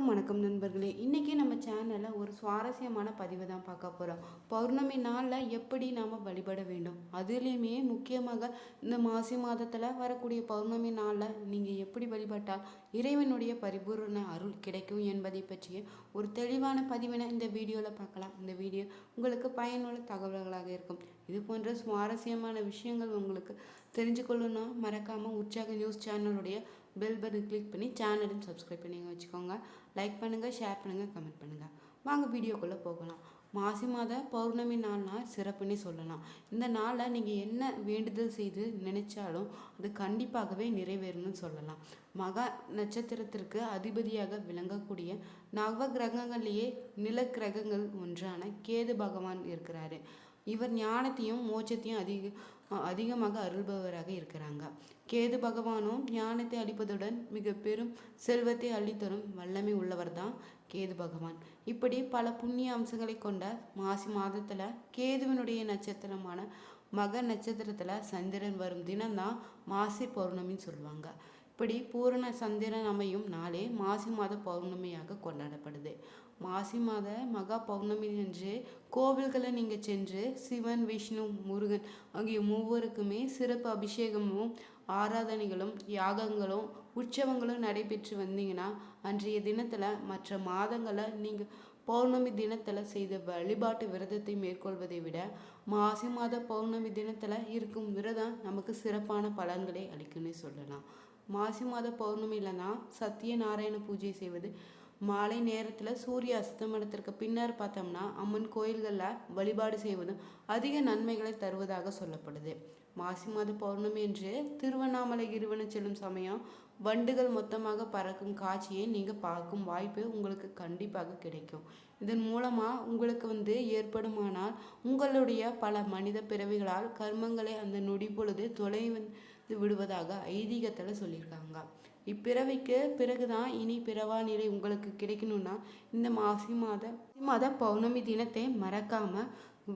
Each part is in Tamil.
அனைவருக்கும் வணக்கம் நண்பர்களே. இன்றைக்கி நம்ம சேனலில் ஒரு சுவாரஸ்யமான பதிவு தான் பார்க்க போகிறோம் பௌர்ணமி நாளில் எப்படி நாம் வழிபட வேண்டும்? அதுலேயுமே முக்கியமாக இந்த மாசி மாதத்தில் வரக்கூடிய பௌர்ணமி நாளில் நீங்கள் எப்படி வழிபட்டால் இறைவனுடைய பரிபூரண அருள் கிடைக்கும் என்பதை பற்றிய ஒரு தெளிவான பதிவினை இந்த வீடியோவில் பார்க்கலாம். இந்த வீடியோ உங்களுக்கு பயனுள்ள தகவல்களாக இருக்கும். இது போன்ற சுவாரஸ்யமான விஷயங்கள் உங்களுக்கு தெரிஞ்சுக்கொள்ளணும்னா மறக்காமல் உற்சாக நியூஸ் சேனலுடைய பெல் பட்டன் கிளிக் பண்ணி சேனலும் சப்ஸ்கிரைப் பண்ணி வச்சுக்கோங்க. லைக் பண்ணுங்கள் ஷேர் பண்ணுங்கள் கமெண்ட் பண்ணுங்கள் வாங்க வீடியோக்குள்ளே போகலாம். மாசி மாத பௌர்ணமி நாள்னா சிறப்புன்னே சொல்லலாம். இந்த நாளை நீங்கள் என்ன வேண்டுதல் செய்து நினைச்சாலும் அது கண்டிப்பாகவே நிறைவேறணும்னு சொல்லலாம். மகா நட்சத்திரத்திற்கு அதிபதியாக விளங்கக்கூடிய நவ கிரகங்கள்லேயே நில கிரகங்கள் ஒன்றான கேது பகவான் இருக்கிறாரு. இவர் ஞானத்தையும் மோட்சத்தையும் அதிக அதிகமாக அருள்பவராக இருக்கிறாங்க. கேது பகவானும் ஞானத்தை அளிப்பதுடன் மிக பெரும் செல்வத்தை அள்ளித்தரும் வல்லமை உள்ளவர் தான் கேது பகவான். இப்படி பல புண்ணிய அம்சங்களை கொண்ட மாசி மாதத்தில் கேதுவினுடைய நட்சத்திரமான மக நட்சத்திரத்தில் சந்திரன் வரும் தினம்தான் மாசி பௌர்ணமின்னு சொல்லுவாங்க. இப்படி பூரண சந்திரன் அமையும் நாளே மாசி மாத பௌர்ணமியாக கொண்டாடப்படுது. மாசி மாத மகா பௌர்ணமி என்று கோவில்களை நீங்கள் சென்று சிவன் விஷ்ணு முருகன் ஆகிய மூவருக்குமே சிறப்பு அபிஷேகமும் ஆராதனைகளும் யாகங்களும் உற்சவங்களும் நடைபெற்று வந்தீங்கன்னா அன்றைய தினத்தில் மற்ற மாதங்களை நீங்கள் பௌர்ணமி தினத்தில் செய்த வழிபாட்டு விரதத்தை மேற்கொள்வதை விட மாசி மாத பௌர்ணமி தினத்தில் இருக்கும் விரதம் நமக்கு சிறப்பான பலன்களை அளிக்கும்னு சொல்லலாம். மாசி மாத பௌர்ணமியில தான் சத்யநாராயண பூஜை செய்வது. மாலை நேரத்தில் சூரிய அஸ்தமனத்திற்கு பின்னர் பார்த்தோம்னா அம்மன் கோயில்களில் வழிபாடு செய்வதும் அதிக நன்மைகளை தருவதாக சொல்லப்படுது. மாசி மாத பௌர்ணமி என்று திருவண்ணாமலை கிருவன செல்லும் சமயம் வண்டுகள் மொத்தமாக பறக்கும் காட்சியை நீங்கள் பார்க்கும் வாய்ப்பு உங்களுக்கு கண்டிப்பாக கிடைக்கும். இதன் மூலமாக உங்களுக்கு வந்து ஏற்படுமானால் உங்களுடைய பல மனித பிறவிகளால் கர்மங்களை அந்த நொடி பொழுது தொலை வந்து விடுவதாக ஐதீகத்தில் சொல்லியிருக்காங்க. இப்பிறவிக்கு பிறகுதான் இனி பிறவா நிலை உங்களுக்கு கிடைக்கணும்னா இந்த மாசி மாத மாத பௌர்ணமி தினத்தை மறக்காம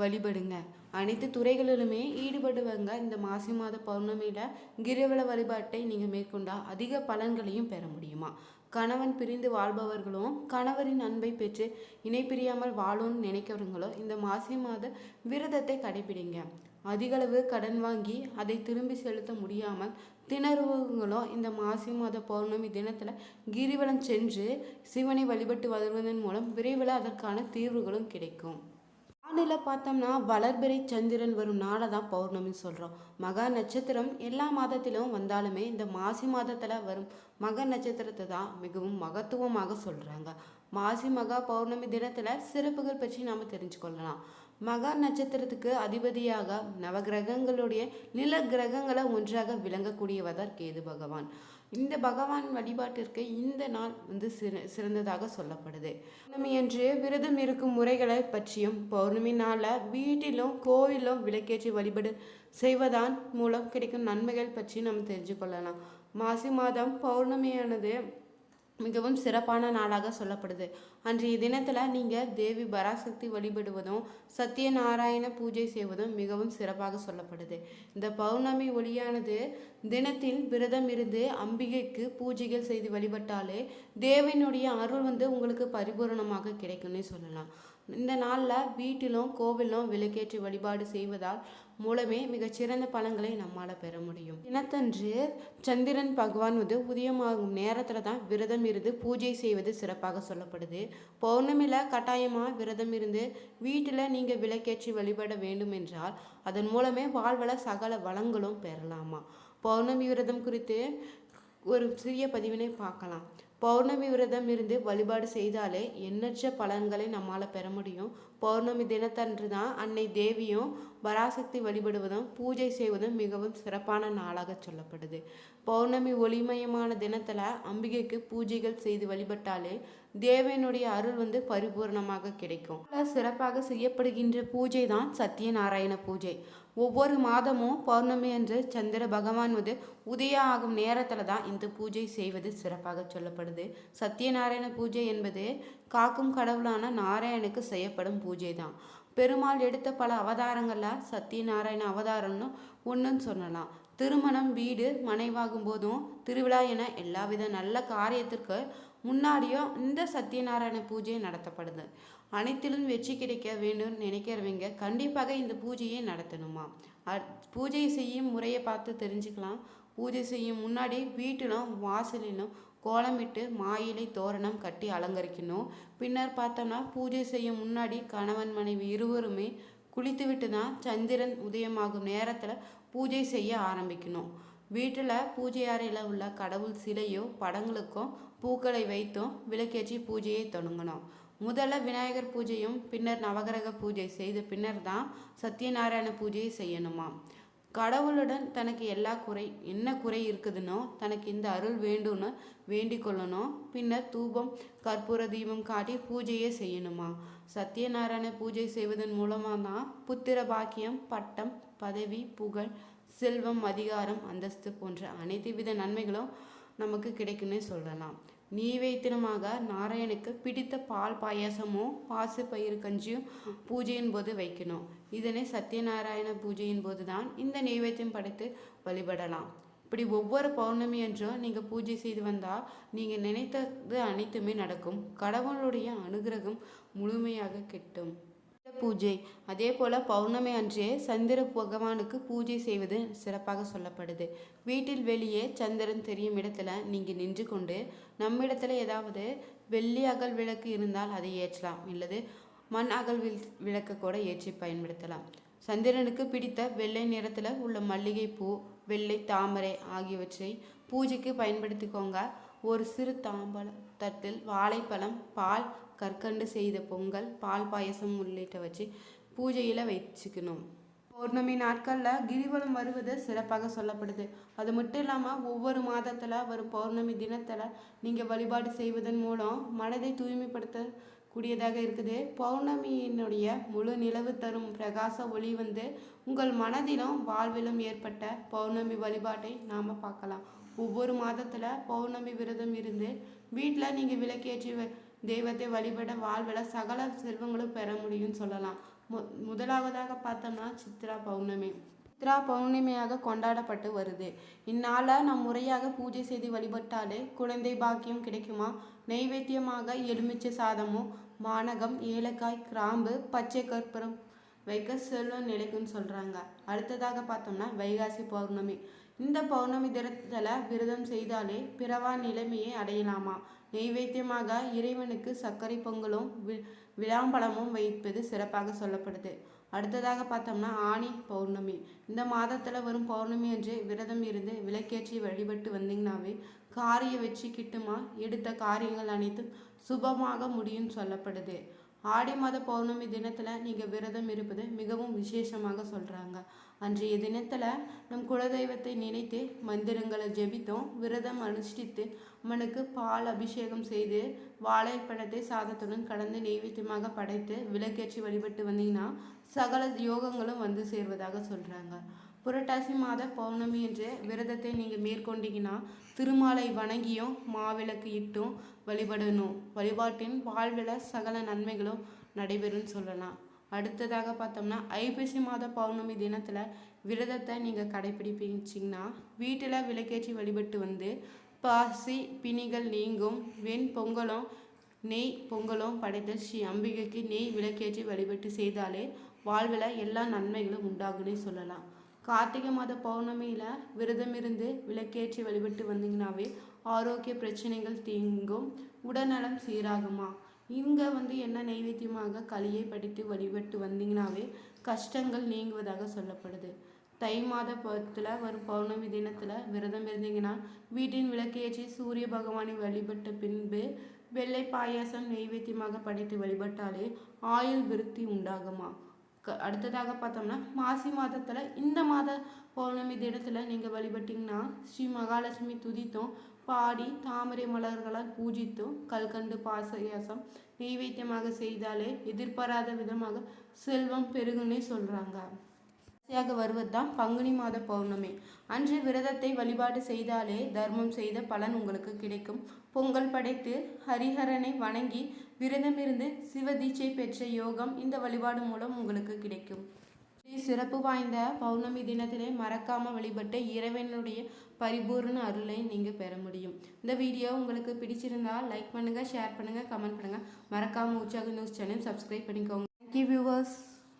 வழிபடுங்க. அனைத்து துறைகளிலுமே ஈடுபடுவங்க இந்த மாசி மாத பௌர்ணமியில் கிரிவல வழிபாட்டை நீங்கள் மேற்கொண்டா அதிக பலன்களையும் பெற முடியுமா? கணவன் பிரிந்து வாழ்பவர்களும் கணவரின் அன்பை பெற்று இணை பிரியாமல் வாழும்னு நினைக்கிறவங்களும் இந்த மாசி மாத விரதத்தை கடைபிடிங்க. அதிகளவு கடன் வாங்கி அதை திரும்பி செலுத்த முடியாமல் திணறுவங்களும் இந்த மாசி மாத பௌர்ணமி தினத்தில் கிரிவலம் சென்று சிவனை வழிபட்டு வருவதன் மூலம் விரைவில் அதற்கான தீர்வுகளும் கிடைக்கும். வானில் பார்த்தோம்னா வளர்பிறை சந்திரன் வரும் நாளை தான் பௌர்ணமி சொல்கிறோம் மகா நட்சத்திரம் எல்லா மாதத்திலும் வந்தாலுமே இந்த மாசி மாதத்தில் வரும் மக நட்சத்திரத்தை தான் மிகவும் மகத்துவமாக சொல்கிறாங்க மாசி மகா பௌர்ணமி தினத்தில் சிறப்புகள் பற்றி நாம் தெரிஞ்சுக்கொள்ளலாம். மகா நட்சத்திரத்துக்கு அதிபதியாக நவகிரகங்களுடைய நில கிரகங்களை ஒன்றாக விளங்கக்கூடியவதார் கேது பகவான். இந்த பகவான் வழிபாட்டிற்கு இந்த நாள் வந்து சிறந்ததாக சொல்லப்படுது. பௌர்ணமி என்று விரதம் இருக்கும் முறைகளை பற்றியும் பௌர்ணமி நாளில் வீட்டிலும் கோயிலும் விளக்கேற்றி வழிபாடு செய்வதன் மூலம் கிடைக்கும் நன்மைகள் பற்றி நம்ம தெரிஞ்சு கொள்ளலாம். மாசி மாதம் பௌர்ணமியானது மிகவும் சிறப்பான நாளாக சொல்லப்படுது. அன்றைய தினத்தில் நீங்கள் தேவி பராசக்தி வழிபடுவதும் சத்யநாராயண பூஜை செய்வதும் மிகவும் சிறப்பாக சொல்லப்படுது. இந்த பௌர்ணமி ஒளியானது தினத்தில் விரதம் இருந்து அம்பிகைக்கு பூஜைகள் செய்து வழிபட்டாலே தேவனுடைய அருள் வந்து உங்களுக்கு பரிபூரணமாக கிடைக்கும்னு சொல்லலாம். இந்த நாளில் வீட்டிலும் கோவிலும் விளக்கேற்றி வழிபாடு செய்வதால் மூலமே மிகச்சிறந்த பலன்களை நம்மால் பெற முடியும். தினத்தன்று சந்திரன் பகவான் வந்து உதயமாகும் நேரத்தில் தான் விரதம் இருந்து பூஜை செய்வது சிறப்பாக சொல்லப்படுது. பௌர்ணமியில் கட்டாயமாக விரதம் இருந்து வீட்டில் நீங்கள் விளக்கேற்றி வழிபட வேண்டும் என்றால் அதன் மூலமே வாழ்வள சகல வளங்களும் பெறலாமா? பௌர்ணமி விரதம் குறித்து ஒரு சிறிய பதிவினை பார்க்கலாம். பௌர்ணமி விரதம் இருந்து வழிபாடு செய்தாலே எண்ணற்ற பலன்களை நம்மால் பெற முடியும். பௌர்ணமி தினத்தன்று தான் அன்னை தேவியும் பராசக்தி வழிபடுவதும் பூஜை செய்வதும் மிகவும் சிறப்பான நாளாக சொல்லப்படுது. பௌர்ணமி ஒளிமயமான தினத்தில் அம்பிகைக்கு பூஜைகள் செய்து வழிபட்டாலே தேவனுடைய அருள் வந்து பரிபூர்ணமாக கிடைக்கும். சிறப்பாக செய்யப்படுகின்ற பூஜை தான் சத்யநாராயண பூஜை. ஒவ்வொரு மாதமும் பௌர்ணமி அன்று சந்திர பகவான் வந்து உதய ஆகும் நேரத்தில் தான் இந்த பூஜை செய்வது சிறப்பாக சொல்லப்படுது. சத்யநாராயண பூஜை என்பது காக்கும் கடவுளான நாராயணுக்கு செய்யப்படும் பூஜை தான். பெருமாள் எடுத்த பல அவதாரங்களில் சத்யநாராயண அவதாரம்னு ஒன்றுன்னு சொல்லலாம். திருமணம் வீடு மனைவாகும் போதும் திருவிழா என எல்லாவித நல்ல காரியத்திற்கு முன்னாடியும் இந்த சத்யநாராயண பூஜை நடத்தப்படுது. அனைத்திலும் வெற்றி கிடைக்க வேண்டும்னு நினைக்கிறவங்க கண்டிப்பாக இந்த பூஜையை நடத்தணுமா? பூஜை செய்யும் முறையை பார்த்து தெரிஞ்சுக்கலாம். பூஜை செய்யும் முன்னாடி வீட்டிலும் வாசலிலும் கோலமிட்டு மாயிலை தோரணம் கட்டி அலங்கரிக்கணும். பின்னர் பார்த்தோம்னா பூஜை செய்யும் முன்னாடி கணவன் மனைவி இருவருமே குளித்துவிட்டு தான் சந்திரன் உதயமாகும் நேரத்தில் பூஜை செய்ய ஆரம்பிக்கணும். வீட்டில் பூஜை அறையில் உள்ள கடவுள் சிலையோ படங்களுக்கும் பூக்களை வைத்தும் விளக்கேற்றி பூஜையை தொடங்கணும். முதல்ல விநாயகர் பூஜையும் பின்னர் நவகிரக பூஜை செய்த பின்னர் தான் சத்யநாராயண பூஜையை செய்யணுமா கடவுளுடன் தனக்கு எல்லா குறை என்ன குறை இருக்குதுன்னோ தனக்கு இந்த அருள் வேண்டும்னு வேண்டிக் கொள்ளணும். பின்னர் தூபம் கற்பூர தீபம் காட்டி பூஜையே செய்யணுமா சத்யநாராயண பூஜை செய்வதன் மூலமாக தான் புத்திர பாக்கியம் பட்டம் பதவி புகழ் செல்வம் அதிகாரம் அந்தஸ்து போன்ற அனைத்து வித நன்மைகளும் நமக்கு கிடைக்குன்னே சொல்லலாம். நீவேத்தினமாக நாராயணுக்கு பிடித்த பால் பாயாசமோ பாசு பயிறு கஞ்சியும் பூஜையின் போது வைக்கணும். இதனை சத்யநாராயண பூஜையின் போது தான் இந்த நெய்வேத்தியம் படைத்து வழிபடலாம். இப்படி ஒவ்வொரு பௌர்ணமி என்றும் நீங்கள் பூஜை செய்து வந்தால் நீங்கள் நினைத்தது அனைத்துமே நடக்கும். கடவுளுடைய அனுகிரகம் முழுமையாக கிட்டும். பூஜை. அதே போல் பௌர்ணமி அன்றே சந்திர பகவானுக்கு பூஜை செய்வது சிறப்பாக சொல்லப்படுது. வீட்டில் வெளியே சந்திரன் தெரியும் இடத்துல நீங்கள் நின்று கொண்டு நம்மிடத்துல ஏதாவது வெள்ளி அகல் விளக்கு இருந்தால் அதை ஏற்றலாம். இல்லது மண் அகல் வில் விளக்கு கூட ஏற்றி பயன்படுத்தலாம். சந்திரனுக்கு பிடித்த வெள்ளை நிறத்தில் உள்ள மல்லிகைப்பூ வெள்ளை தாமரை ஆகியவற்றை பூஜைக்கு பயன்படுத்திக்கோங்க. ஒரு சிறு தாம்பழ தட்டில் வாழைப்பழம் பால் கற்கண்டு செய்த பொங்கல் பால் பாயசம் உள்ளிட்ட வச்சு பூஜையில் வச்சுக்கணும். பௌர்ணமி நாட்களில் கிரிவலம் வருவது சிறப்பாக சொல்லப்படுது. அது மட்டும் இல்லாமல் ஒவ்வொரு மாதத்தில் வரும் பௌர்ணமி தினத்தில் நீங்கள் வழிபாடு செய்வதன் மூலம் மனதை தூய்மைப்படுத்த கூடியதாக இருக்குது. பௌர்ணமியினுடைய முழு நிலவு தரும் பிரகாச ஒளி வந்து உங்கள் மனதிலும் வாழ்விலும் ஏற்பட்ட பௌர்ணமி வழிபாட்டை நாம் பார்க்கலாம். ஒவ்வொரு மாதத்தில் பௌர்ணமி விரதம் இருந்து வீட்டில் நீங்கள் விளக்கேற்றி வ- தெய்வத்தை வழிபட வாழ்வில் சகல செல்வங்களும் பெற முடியும்னு சொல்லலாம். மு முதலாவதாக பார்த்தோம்னா சித்ரா பௌர்ணமி. சித்ரா பௌர்ணமியாக கொண்டாடப்பட்டு வருது. இந்நாளை நாம் முறையாக பூஜை செய்து வழிபட்டாலே குழந்தை பாக்கியம் கிடைக்குமா? நெய்வேத்தியமாக எலுமிச்சை சாதமும் மானகம் ஏலக்காய் கிராம்பு பச்சை கற்பூரம் வைக்க செல்வம் நிலைக்கும்னு சொல்கிறாங்க அடுத்ததாக பார்த்தோம்னா வைகாசி பௌர்ணமி. இந்த பௌர்ணமி தினத்தில் விரதம் செய்தாலே பிறவா நிலைமையை அடையலாமா? நெய்வேத்தியமாக இறைவனுக்கு சர்க்கரை பொங்கலும் வி- விளாம்பழமும் வைப்பது சிறப்பாக சொல்லப்படுது. அடுத்ததாக பார்த்தோம்னா ஆனி பௌர்ணமி. இந்த மாதத்தில் வரும் பௌர்ணமி அன்று விரதம் இருந்து விளக்கேற்றி வழிபட்டு வந்தீங்கன்னாவே காரிய வெற்றி கிட்டுமா? எடுத்த காரியங்கள் அனைத்தும் சுபமாக முடியும் சொல்லப்படுது. ஆடி மாத பௌர்ணமி தினத்தில் நீங்கள் விரதம் இருப்பது மிகவும் விசேஷமாக சொல்கிறாங்க அன்றைய தினத்தில் நம் குலதெய்வத்தை நினைத்து மந்திரங்களை ஜெபித்தோம். விரதம் அனுஷ்டித்து அம்மனுக்கு பால் அபிஷேகம் செய்து வாழைப்பழத்தை சாதத்துடன் கலந்து நெய்வேத்தியமாக படைத்து விளக்கேற்றி வழிபட்டு வந்தீங்கன்னா சகல யோகங்களும் வந்து சேர்வதாக சொல்கிறாங்க புரட்டாசி மாத பௌர்ணமி என்று விரதத்தை நீங்கள் மேற்கொண்டீங்கன்னா திருமாலை வணங்கியும் மாவிளக்கு இட்டும் வழிபடணும் வழிபாட்டின் வாழ்வில் சகல நன்மைகளும் நடைபெறும்னு சொல்லலாம் அடுத்ததாக பார்த்தோம்னா ஐப்பசி மாத பௌர்ணமி தினத்தில் விரதத்தை நீங்கள் கடைப்பிடிப்பீங்கன்னா வீட்டில் விளக்கேற்றி வழிபட்டு வந்து பாசி பிணிகள் நீங்கும் வெண் பொங்கலும் நெய் பொங்கலும் படைத்த ஸ்ரீ அம்பிகைக்கு நெய் விளக்கேற்றி வழிபட்டு செய்தாலே வாழ்வில் எல்லா நன்மைகளும் உண்டாகுன்னு சொல்லலாம் கார்த்திகை மாத பௌர்ணமியில் விரதம் இருந்து விளக்கேற்றி வழிபட்டு வந்தீங்கன்னாவே ஆரோக்கிய பிரச்சனைகள் தீங்கும் உடல்நலம் சீராகுமா? இங்கே வந்து என்ன நைவேத்தியமாக களியை படித்து வழிபட்டு வந்தீங்கன்னாவே கஷ்டங்கள் நீங்குவதாக சொல்லப்படுது. தை மாத பத்தில் வரும் பௌர்ணமி தினத்தில் விரதம் இருந்தீங்கன்னா வீட்டின் விளக்கேற்றி சூரிய பகவானை வழிபட்ட பின்பு வெள்ளை பாயாசம் நெய்வேத்தியமாக படைத்து வழிபட்டாலே ஆயுள் விருத்தி உண்டாகுமா? அடுத்ததாக பார்த்தோம்னா மாசி மாதத்தில் இந்த மாத பௌர்ணமி தினத்தில் நீங்கள் வழிபட்டிங்கன்னா ஸ்ரீ மகாலட்சுமி துதித்தோம் பாடி தாமரை மலர்களால் பூஜித்தும் கல்கண்டு பாசயாசம் நெய்வேத்தியமாக செய்தாலே எதிர்பாராத விதமாக செல்வம் பெருகுன்னே சொல்கிறாங்க கடைசியாக வருவது தான் பங்குனி மாத பௌர்ணமி. அன்று விரதத்தை வழிபாடு செய்தாலே தர்மம் செய்த பலன் உங்களுக்கு கிடைக்கும். பொங்கல் படைத்து ஹரிஹரனை வணங்கி விரதமிருந்து சிவதீட்சை பெற்ற யோகம் இந்த வழிபாடு மூலம் உங்களுக்கு கிடைக்கும். சிறப்பு வாய்ந்த பௌர்ணமி தினத்திலே மறக்காமல் வழிபட்டு இறைவனுடைய பரிபூர்ண அருளை நீங்கள் பெற முடியும். இந்த வீடியோ உங்களுக்கு பிடிச்சிருந்தால் லைக் பண்ணுங்கள் ஷேர் பண்ணுங்கள் கமெண்ட் பண்ணுங்கள் மறக்காம உற்சாக நியூஸ் சேனல் சப்ஸ்கிரைப் பண்ணிக்கோங்க. Thank you viewers